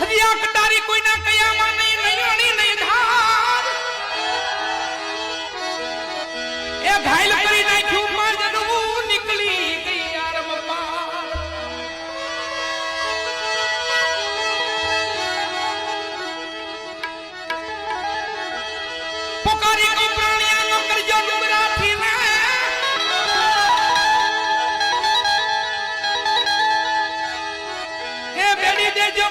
હજી આ કટારી નહીં એ ઘાયલ કરી નાખ્યું માંજરું નીકળી ગઈ આરમ એ બેડી દેજો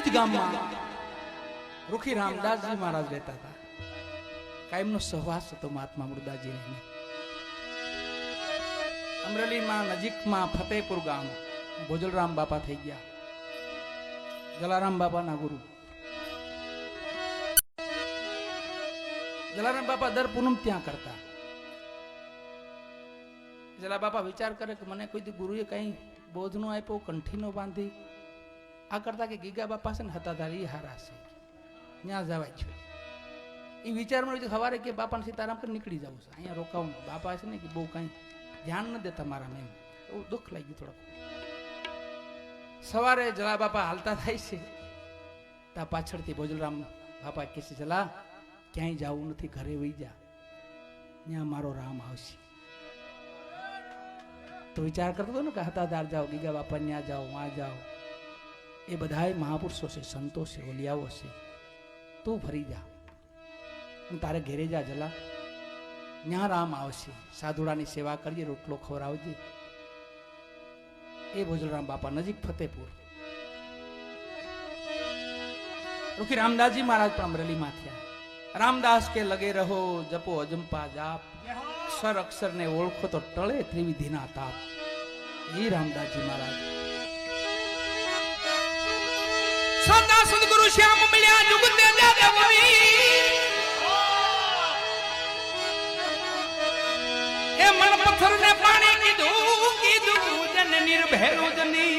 જ ગામમાં રૂખી રામદાસજી મહારાજ રહેતા હતા. કાયમનો સહવાસ હતો મહાત્મા મૃદાજીને અમરેલીમાં નજીકમાં ફતેપુર ગામ, ભોજલરામ બાપા થઈ ગયા. જલારામ બાપાના ગુરુ. જલારામ બાપા દર પૂનમ ત્યાં કરતા. જલા બાપા વિચાર કરે કે મને કોઈ ગુરુએ કઈ બોધનો આપ્યો, કંઠીનો બાંધી આ કરતા કે ગીગા બાપા છે ને હતા ધારી હારા છે. ત્યાં જવાય છે. એ વિચારમાં સવારે કે બાપાને સીતારામ પર નીકળી જવું છે. અહીંયા રોકાવું બાપા છે ને કે બહુ કાંઈ ધ્યાન ન દેતા મારા મેં એવું દુઃખ લાગ્યું થોડુંક. સવારે જલા બાપા હાલતા થાય છે. ત્યાં પાછળથી ભોજલરામ બાપા કહે છે, જલા, ક્યાંય જવું નથી, ઘરે વહી જા. ત્યાં મારો રામ આવશે. તો વિચાર કરતો હતો ને કે હતાદાર જાઓ, ગીગા બાપા ત્યાં જાઓ, વાં જાઓ. એ બધાય મહાપુરુષો છે, સંતો છે, ઓલિયાઓ છે. તું ફરી જા. તારે ઘેરે જા જલા. ત્યાં રામ આવશે. સાધુડાની સેવા કરીએ, રોટલો ખવડાવજે. એ ભોજલરામ બાપા નજીક ફતેપુર. રૂખી રામદાસજી મહારાજ પણ અમરેલીમાં થયા. રામદાસ કે લગે રહો, જપો અજંપા જાપ. અક્ષર ને ઓળખો તો ટળે ત્રિવિધિના તાપ. એ રામદાસજી મહારાજ. સદા સદગુરુ શ્યામ મળ્યા જુગ તેજા દેવવી એ મન પથ્થર ને પાણી કીધું કીધું જન નિર્ભેરું જની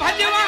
ભજવા